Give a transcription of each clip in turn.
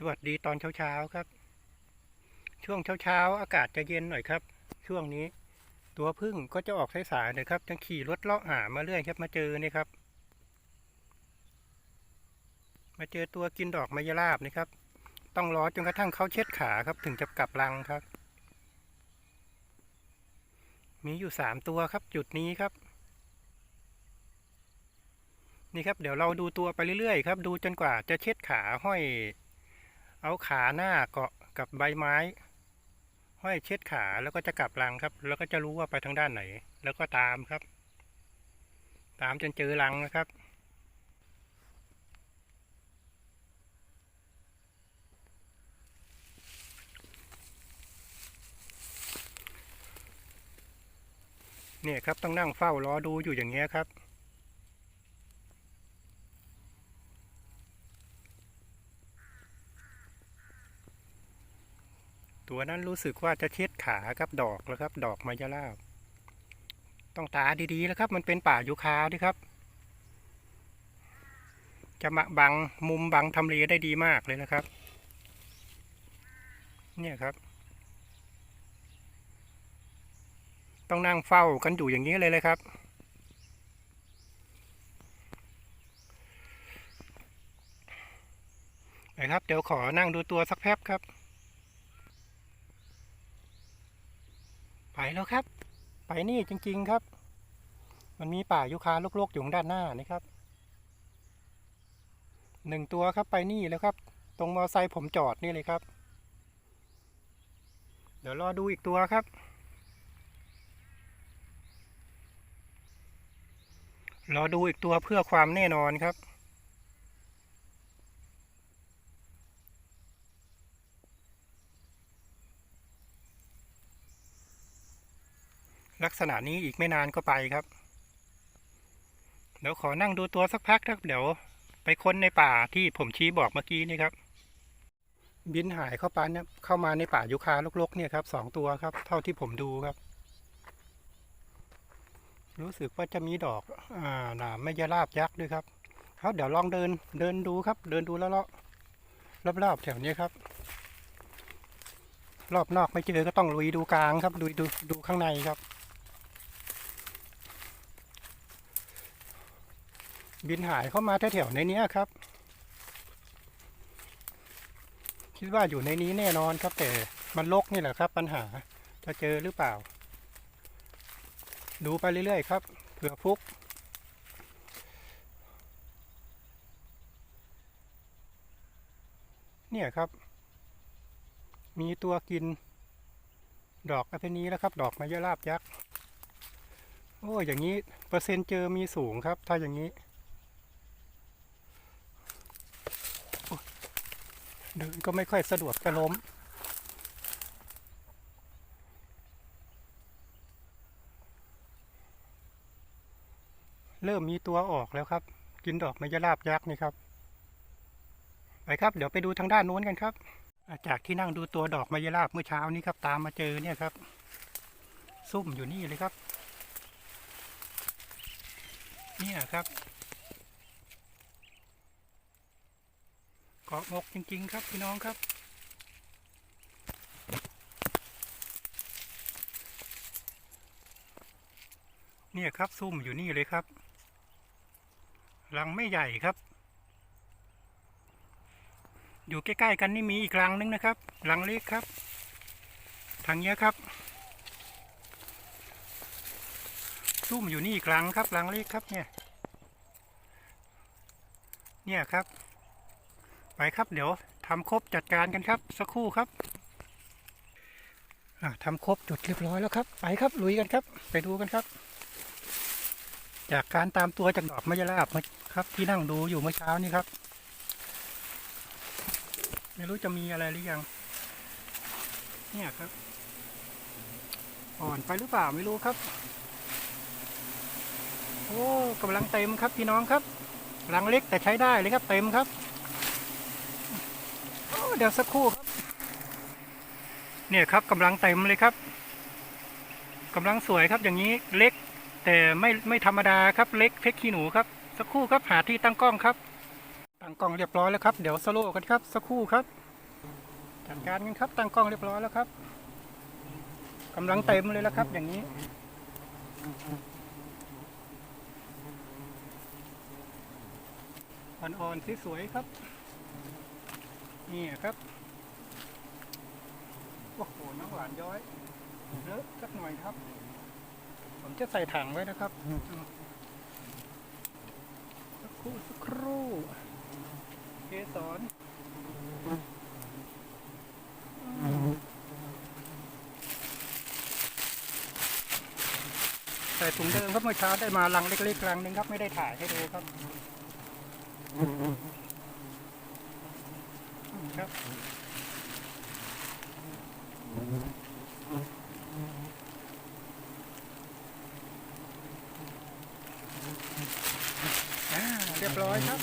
สวัสดีตอนเช้าๆครับ ช่วงเช้าๆอากาศจะเย็นหน่อยครับ ช่วงนี้ ตัวพึ่งก็จะออกสายๆน่อยครับจะขี่รถเลาะหามาเรื่อยครับ มาเจอนี่ครับ มาเจอตัวกินดอกมะยราบนี่ครับ ต้องรอจนกระทั่งเขาเช็ดขาครับ ถึงจะกลับรังครับ มีอยู่สามตัวครับ จุดนี้ครับ นี่ครับ เดี๋ยวเราดูตัวไปเรื่อยๆครับ ดูจนกว่าจะเช็ดขาห้อย เอาขาหน้าเกาะกับใบไม้ ห้อยเช็ดขาแล้วก็จะกลับรังครับ แล้วก็จะรู้ว่าไปทางด้านไหน แล้วก็ตามครับ ตามจนเจอรังนะครับเนี่ยครับต้องนั่งเฝ้ารอดูอยู่อย่างเงี้ยครับ ตัวนั้นรู้สึกว่าจะเช็ดขาครับดอกแล้วครับ ดอกมายาลาบต้องตาดีๆแล้วครับ มันเป็นป่ายูคาด้วยครับ จะมาบังมุมบังทำเลได้ดีมากเลยนะครับ เนี่ยครับ ต้องนั่งเฝ้ากันอยู่อย่างนี้เลยเลยครับนะครับ เดี๋ยวขอนั่งดูตัวสักแป๊บครับ ไปแล้วครับ ไปนี่จริง ๆครับ มันมีป่ายูคาลกๆอยู่ด้านหน้านี่ครับหนึ่งตัวครับไปนี่แล้วครับ ตรงมอไซค์ผมจอดนี่เลยครับ เดี๋ยวรอดูอีกตัวครับ รอดูอีกตัวเพื่อความแน่นอนครับ ลักษณะนี้อีกไม่นานก็ไปครับ เดี๋ยวขอนั่งดูตัวสักพักครับ เดี๋ยวไปค้นในป่าที่ผมชี้บอกเมื่อกี้นี่ครับ บินหายเข้าไปเนี่ยเข้ามาในป่ายุคาลกๆ เนี่ยครับสองตัวครับ เท่าที่ผมดูครับ รู้สึกว่าจะมีดอก อ่าหนามไม่ยาลาบยักษ์ด้วยครับครับเดี๋ยวลองเดินเดินดูครับ เดินดูแล้วเลาะรอบๆแถวนี้ครับ รอบนอกไม่เจอก็ต้องลุยดูกลางครับลุยดูดูข้างในครับ บินหายเข้ามาแถวๆในนี้ครับ คิดว่าอยู่ในนี้แน่นอนครับ แต่มันลกนี่แหละครับ ปัญหาจะเจอหรือเปล่า ดูไปเรื่อยๆครับเผื่อฟุกเนี่ยครับ มีตัวกิน ดอกอันนี้แล้วครับ ดอกมะยราบยักษ์ โอ้อย่างนี้ เปอร์เซ็นต์เจอมีสูงครับ ถ้าอย่างนี้ เดินก็ไม่ค่อยสะดวกจะล้ม เริ่มมีตัวออกแล้วครับ กินดอกมยราบยักษ์นี่ครับ ไปครับ เดี๋ยวไปดูทางด้านโน้นกันครับ จากที่นั่งดูตัวดอกมยราบเมื่อเช้านี้ครับ ตามมาเจอเนี่ยครับ ซุ่มอยู่นี่เลยครับ เนี่ยครับ เกาะมกจริง ๆ ครับพี่น้องครับ เนี่ยครับซุ่มอยู่นี่เลยครับรังไม่ใหญ่ครับ อยู่ใกล้ๆกันนี่มีอีกรังนึงนะครับรังเล็กครับ ทางเนี้ยครับซุ่มอยู่นี่อีกรังครับรังเล็กครับเนี่ย เนี่ยครับ ไปครับเดี๋ยวทำครบจัดการกันครับ สักครู่ครับอ่าทำครบจุดเรียบร้อยแล้วครับ ไปครับลุยกันครับ ไปดูกันครับ จากการตามตัวจากดอกมะยราบมาครับ ที่นั่งดูอยู่เมื่อเช้านี้ครับ ไม่รู้จะมีอะไรหรือยัง เนี่ยครับ อ่อนไปหรือเปล่าไม่รู้ครับ โอ้กำลังเต็มครับพี่น้องครับรังเล็กแต่ใช้ได้เลยครับ เต็มครับ เดี๋ยวสักครู่ครับเนี่ยครับกำลังเต็มเลยครับกำลังสวยครับอย่างนี้เล็ก แต่ไม่ไม่ธรรมดาครับเล็กเพชรขี้หนูครับ สักครู่ครับหาที่ตั้งกล้องครับ ตั้งกล้องเรียบร้อยแล้วครับเดี๋ยวสโลกันครับ สักครู่ครับจัดการกันครับตั้งกล้องเรียบร้อยแล้วครับกำลังเต็มเลยแล้วครับ อย่างนี้อ่อนๆสวยๆครับ นี่ครับ โอ้โห น้ำหวานย้อยเลอะสักหน่อยครับ ผมจะใส่ถังไว้นะครับ สักครู่สักครู่เกสรใส่ถุงเดิมครับเมื่อเช้าได้มาลังเล็กๆลังหนึ่งครับ ไม่ได้ถ่ายให้ดูครับ ครับอ่าเรียบร้อยครับ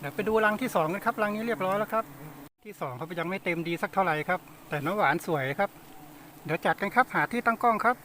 เดี๋ยวไปดูรังที่สองกันครับรังนี้เรียบร้อยแล้วครับ ที่สองเขายังไม่เต็มดีสักเท่าไหร่ครับ แต่น้ำหวานสวยครับ เดี๋ยวจัดกันครับหาที่ตั้งกล้องครับ